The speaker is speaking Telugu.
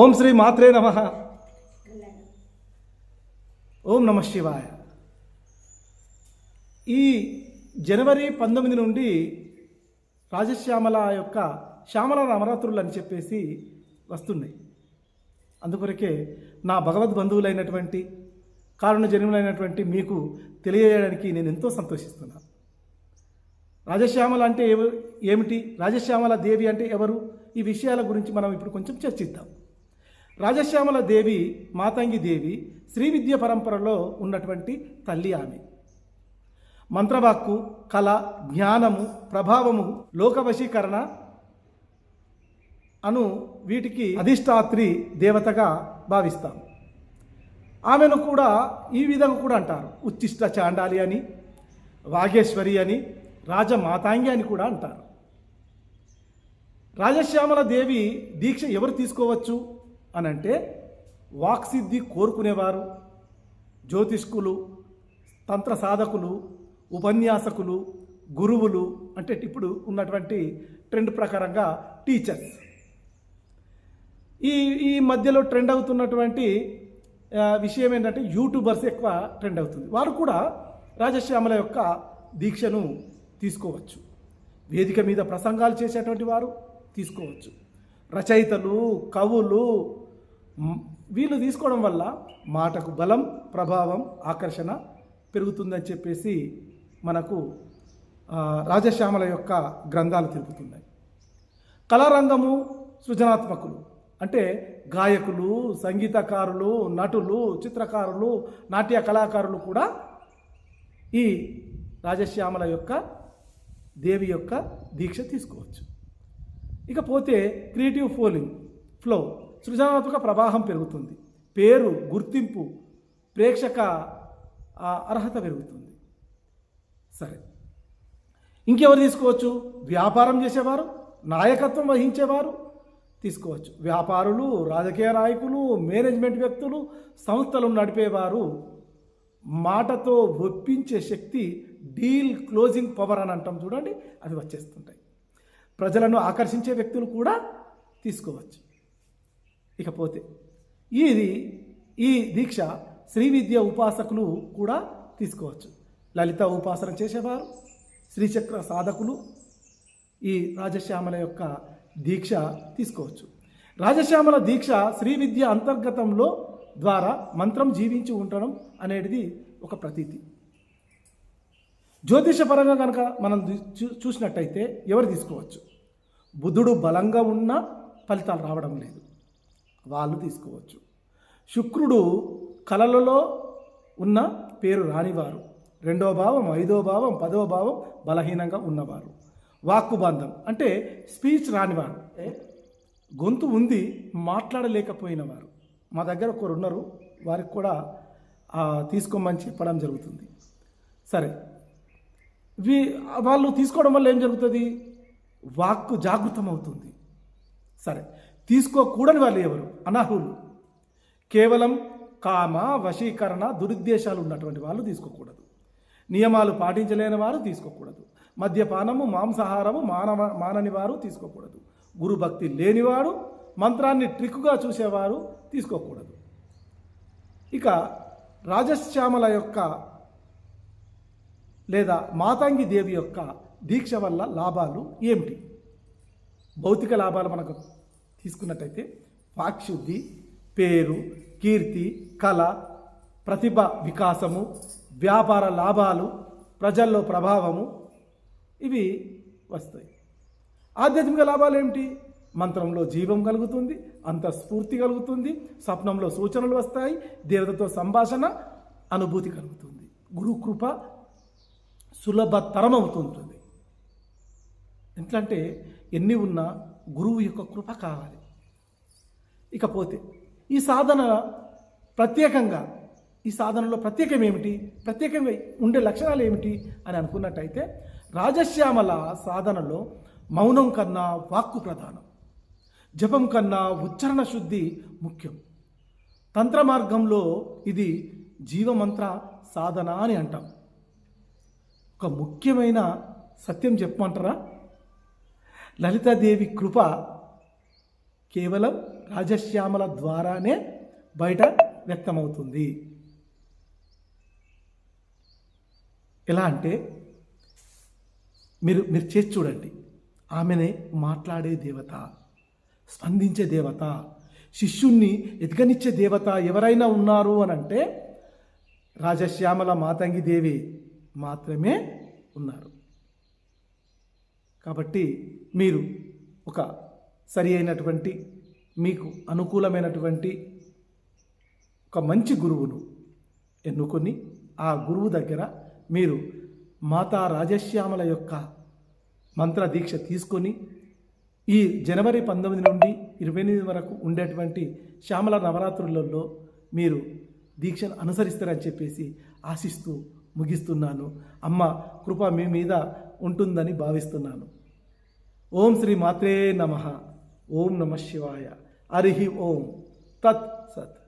ఓం శ్రీ మాత్రే నమ. ఓం నమ శివాయ. ఈ జనవరి పంతొమ్మిది నుండి రాజశ్యామల యొక్క శ్యామల నవరాత్రులు అని చెప్పేసి వస్తున్నాయి. అందుకొరకే నా భగవద్ బంధువులైనటువంటి కారుణ జన్ములైనటువంటి మీకు తెలియజేయడానికి నేను ఎంతో సంతోషిస్తున్నాను రాజశ్యామల అంటే ఏమిటి? రాజశ్యామల దేవి అంటే ఎవరు? ఈ విషయాల గురించి మనం ఇప్పుడు కొంచెం చర్చిద్దాం. రాజశ్యామల దేవి మాతంగి దేవి శ్రీ విద్య పరంపరలో ఉన్నటువంటి తల్లి ఆమె. మంత్రవాక్కు కళ జ్ఞానము ప్రభావము లోకవశీకరణ అను వీటికి అధిష్టాత్రి దేవతగా భావిస్తాం. ఆమెను కూడా ఈ విధంగా కూడా అంటారు. ఉచ్చిష్ట చాండాలి అని వాగేశ్వరి అని రాజమాతాంగి అని కూడా అంటారు. రాజశ్యామల దేవి దీక్ష ఎవరు తీసుకోవచ్చు? అని అంటే వాక్సిద్ధి కోరుకునేవారు జ్యోతిష్కులు తంత్ర సాధకులు ఉపన్యాసకులు గురువులు అంటే ఇప్పుడు ఉన్నటువంటి ట్రెండ్ ప్రకారంగా టీచర్స్. ఈ ఈ మధ్యలో ట్రెండ్ అవుతున్నటువంటి విషయం ఏంటంటే యూట్యూబర్స్ ఎక్కువ ట్రెండ్ అవుతుంది. వారు కూడా రాజశ్యామల యొక్క దీక్షను తీసుకోవచ్చు. వేదిక మీద ప్రసంగాలు చేసేటువంటి వారు తీసుకోవచ్చు. రచయితలు కవులు వీళ్ళు తీసుకోవడం వల్ల మాటకు బలం ప్రభావం ఆకర్షణ పెరుగుతుందని చెప్పేసి మనకు రాజశ్యామల యొక్క గ్రంథాలు తెలుపుతున్నాయి. కళారంగము సృజనాత్మకులు అంటే గాయకులు సంగీతకారులు నటులు చిత్రకారులు నాట్య కళాకారులు కూడా ఈ రాజశ్యామల యొక్క దేవి యొక్క దీక్ష తీసుకోవచ్చు. ఇకపోతే క్రియేటివ్ ఫోలింగ్ ఫ్లో. సృజనాత్మక ప్రవాహం పెరుగుతుంది. పేరు గుర్తింపు ప్రేక్షక అర్హత పెరుగుతుంది. సరే. ఇంకెవరు తీసుకోవచ్చు? వ్యాపారం చేసేవారు నాయకత్వం వహించేవారు తీసుకోవచ్చు. వ్యాపారులు రాజకీయ నాయకులు మేనేజ్మెంట్ వ్యక్తులు సంస్థలు నడిపేవారు మాటతో ఒప్పించే శక్తి డీల్ క్లోజింగ్ పవర్ అని అంటాం చూడండి అవి వచ్చేస్తుంటాయి. ప్రజలను ఆకర్షించే వ్యక్తులు కూడా తీసుకోవచ్చు. ఇకపోతే. ఇది ఈ దీక్ష శ్రీ విద్య ఉపాసకులు కూడా తీసుకోవచ్చు. లలిత ఉపాసన చేసేవారు శ్రీచక్ర సాధకులు ఈ రాజశ్యామల యొక్క దీక్ష తీసుకోవచ్చు. రాజశ్యామల దీక్ష శ్రీ విద్య అంతర్గతంలో ద్వారా మంత్రం జీవించి ఉండడం అనేది ఒక ప్రతీతి. జ్యోతిషపరంగా కనుక మనం చూ- చూసినట్టయితే ఎవరు తీసుకోవచ్చు? బుధుడు బలంగా ఉన్న ఫలితాలు రావడం లేదు. వాళ్ళు తీసుకోవచ్చు. శుక్రుడు కళలలో ఉన్న పేరు రానివారు. రెండో భావం ఐదో భావం పదో భావం బలహీనంగా ఉన్నవారు. వాక్కు బంధం అంటే స్పీచ్ రానివారు. ఏ, గొంతు ఉంది మాట్లాడలేకపోయిన వారు మా దగ్గర ఒకరు ఉన్నారు వారికి కూడా తీసుకోమని చెప్పడం జరుగుతుంది. సరే. వీ వాళ్ళు తీసుకోవడం వల్ల ఏం జరుగుతుంది? వాక్కు జాగృతం అవుతుంది సరే. తీసుకోకూడని వాళ్ళు ఎవరు? అనర్హులు కేవలం కామ వశీకరణ దురుద్దేశాలు ఉన్నటువంటి వాళ్ళు తీసుకోకూడదు. నియమాలు పాటించలేని వారు తీసుకోకూడదు. మద్యపానము మాంసాహారము మానవ మానని వారు తీసుకోకూడదు. గురుభక్తి లేనివాడు మంత్రాన్ని ట్రిక్కుగా చూసేవారు తీసుకోకూడదు. ఇక రాజశ్యామల యొక్క లేదా మాతాంగి దేవి యొక్క దీక్ష వల్ల లాభాలు ఏమిటి? భౌతిక లాభాలు మనకు తీసుకున్నట్టయితే వాక్శుద్ధి పేరు కీర్తి కళ ప్రతిభ వికాసము వ్యాపార లాభాలు ప్రజల్లో ప్రభావము ఇవి వస్తాయి. ఆధ్యాత్మిక లాభాలు ఏమిటి? మంత్రంలో జీవం కలుగుతుంది అంత స్ఫూర్తి కలుగుతుంది స్వప్నంలో సూచనలు వస్తాయి దేవతతో సంభాషణ అనుభూతి కలుగుతుంది. గురుకృప సులభతరం అవుతుంటుంది ఎట్లంటే ఎన్ని ఉన్నా గురువు యొక్క కృప కావాలి. ఇకపోతే ఈ సాధన ప్రత్యేకంగా ఈ సాధనలో ప్రత్యేకం ఏమిటి ప్రత్యేకంగా ఉండే లక్షణాలు ఏమిటి? అని అనుకున్నట్టయితే రాజశ్యామల సాధనలో మౌనం కన్నా వాక్కు ప్రధానం జపం కన్నా ఉచ్చారణ శుద్ధి ముఖ్యం. తంత్ర మార్గంలో ఇది జీవమంత్ర సాధన అని అంటాం. ఒక ముఖ్యమైన సత్యం చెప్పమంటారా? లలితాదేవి కృప కేవలం రాజశ్యామల ద్వారానే బయట వ్యక్తమవుతుంది. ఎలా అంటే మీరు మీరు చేసి చూడండి. ఆమెనే మాట్లాడే దేవత స్పందించే దేవత శిష్యుణ్ణి ఎదగనిచ్చే దేవత ఎవరైనా ఉన్నారు అని అంటే రాజశ్యామల మాతంగి దేవి మాత్రమే ఉన్నారు. కాబట్టి మీరు ఒక సరి అయినటువంటి మీకు అనుకూలమైనటువంటి ఒక మంచి గురువును ఎన్నుకొని ఆ గురువు దగ్గర మీరు మాతా రాజశ్యామల యొక్క మంత్ర దీక్ష తీసుకొని ఈ జనవరి పంతొమ్మిది నుండి ఇరవై ఎనిమిది వరకు ఉండేటువంటి శ్యామల నవరాత్రులలో మీరు దీక్షను అనుసరిస్తారని చెప్పేసి ఆశిస్తూ ముగిస్తున్నాను. అమ్మ కృప మీ మీద ఉంటుందని భావిస్తున్నాను. ఓం శ్రీ మాత్రే నమ. ఓం నమ శివాయ. హరి ఓం. తత్ సత్.